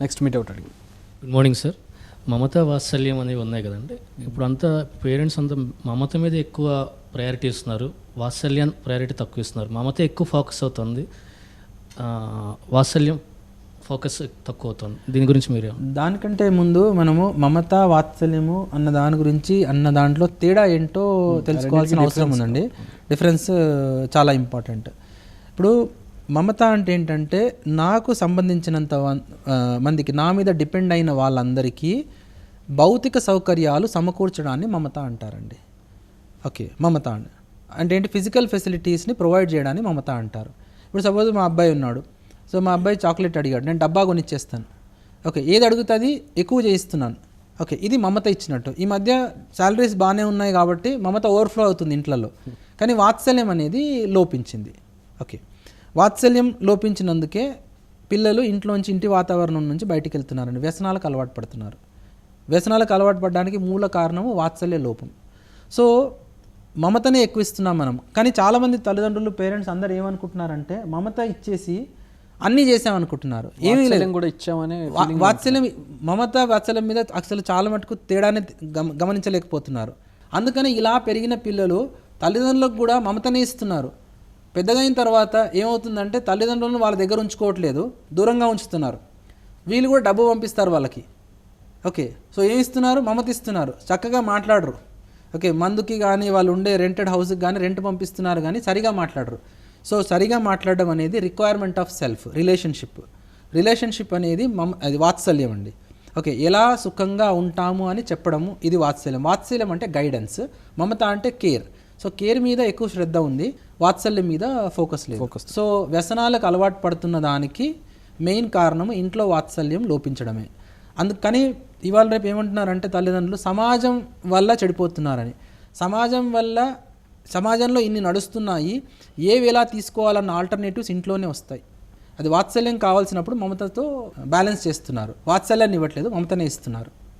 Next meet out అడిగి. Good morning sir మమత వాత్సల్యం అనేవి ఉన్నాయి కదండి. ఇప్పుడు అంతా పేరెంట్స్ అంతా మమత మీద ఎక్కువ ప్రయారిటీ ఇస్తున్నారు. వాత్సల్యం ప్రయారిటీ తక్కువ ఇస్తున్నారు. మమత ఎక్కువ ఫోకస్ అవుతుంది. ఆ, వాత్సల్యం ఫోకస్ తక్కువ అవుతుంది. దీని గురించి మీరు దానికంటే ముందు మనము మమత వాత్సల్యము అన్న దాని గురించి అన్న దాంట్లో తేడా ఏంటో తెలుసుకోవాల్సిన అవసరం ఉందండి. డిఫరెన్స్ చాలా ఇంపార్టెంట్ ఇప్పుడు మమత అంటే ఏంటంటే నాకు సంబంధించినంత మందికి నా మీద డిపెండ్ అయిన వాళ్ళందరికీ భౌతిక సౌకర్యాలు సమకూర్చడాన్ని మమత అంటారండి. ఓకే మమత అంటే ఏంటి ఫిజికల్ ఫెసిలిటీస్ని ప్రొవైడ్ చేయడాన్ని మమత అంటారు. ఇప్పుడు సపోజ్ మా అబ్బాయి ఉన్నాడు. సో మా అబ్బాయి చాక్లెట్ అడిగాడు నేను డబ్బా కొనిచ్చేస్తాను. ఓకే ఏది అడుగుతుంది? ఎక్కువ చేయిస్తున్నాను. ఓకే ఇది మమత ఇచ్చినట్టు. ఈ మధ్య శాలరీస్ బాగానే ఉన్నాయి కాబట్టి మమత ఓవర్ఫ్లో అవుతుంది ఇంట్లలో. కానీ వాత్సల్యం అనేది లోపించింది. ఓకే వాత్సల్యం లోపించినందుకే పిల్లలు ఇంట్లోంచి ఇంటి వాతావరణం నుంచి బయటికి వెళ్తున్నారండి వ్యసనాలకు అలవాటు పడుతున్నారు. వ్యసనాలకు అలవాటు పడడానికి మూల కారణము వాత్సల్య లోపం. సో మమతనే ఎక్కువ ఇస్తున్నాం మనం. కానీ చాలామంది తల్లిదండ్రులు పేరెంట్స్ అందరు ఏమనుకుంటున్నారంటే మమత ఇచ్చేసి అన్నీ చేసామనుకుంటున్నారు. ఏమీ లేదు. కూడా ఇచ్చామనే వాత్సల్యం మమత వాత్సల్యం మీద అసలు చాలా మటుకు తేడానే గమ గమనించలేకపోతున్నారు. అందుకని ఇలా పెరిగిన పిల్లలు తల్లిదండ్రులకు కూడా మమతనే ఇస్తున్నారు. పెద్దగా అయిన తర్వాత ఏమవుతుందంటే తల్లిదండ్రులను వాళ్ళ దగ్గర ఉంచుకోవట్లేదు దూరంగా ఉంచుతున్నారు. వీళ్ళు కూడా డబ్బు పంపిస్తారు వాళ్ళకి. ఓకే సో ఏమి ఇస్తున్నారు? మమతిస్తున్నారు చక్కగా మాట్లాడరు. ఓకే మందుకి కానీ వాళ్ళు ఉండే రెంటెడ్ హౌస్కి కానీ రెంట్ పంపిస్తున్నారు కానీ సరిగా మాట్లాడరు. సో సరిగా మాట్లాడడం అనేది requirement of self relationship relationship అనేది మమ అది వాత్సల్యం అండి. ఓకే ఎలా సుఖంగా ఉంటాము అని చెప్పడము ఇది వాత్సల్యం. వాత్సల్యం అంటే గైడెన్స్ మమత అంటే కేర్ సో కేర్ మీద ఎక్కువ శ్రద్ధ ఉంది వాత్సల్యం మీద ఫోకస్ లేదు. సో వ్యసనాలకు అలవాటు పడుతున్న దానికి మెయిన్ కారణం ఇంట్లో వాత్సల్యం లోపించడమే. అందుకని ఇవాళ రేపు ఏమంటున్నారంటే తల్లిదండ్రులు సమాజం వల్ల చెడిపోతున్నారని. సమాజం వల్ల సమాజంలో ఇన్ని నడుస్తున్నాయి ఏవి ఎలా తీసుకోవాలన్న ఆల్టర్నేటివ్స్ ఇంట్లోనే వస్తాయి. అది వాత్సల్యం కావాల్సినప్పుడు మమతతో బ్యాలెన్స్ చేస్తున్నారు. వాత్సల్యాన్ని ఇవ్వట్లేదు మమతనే ఇస్తున్నారు.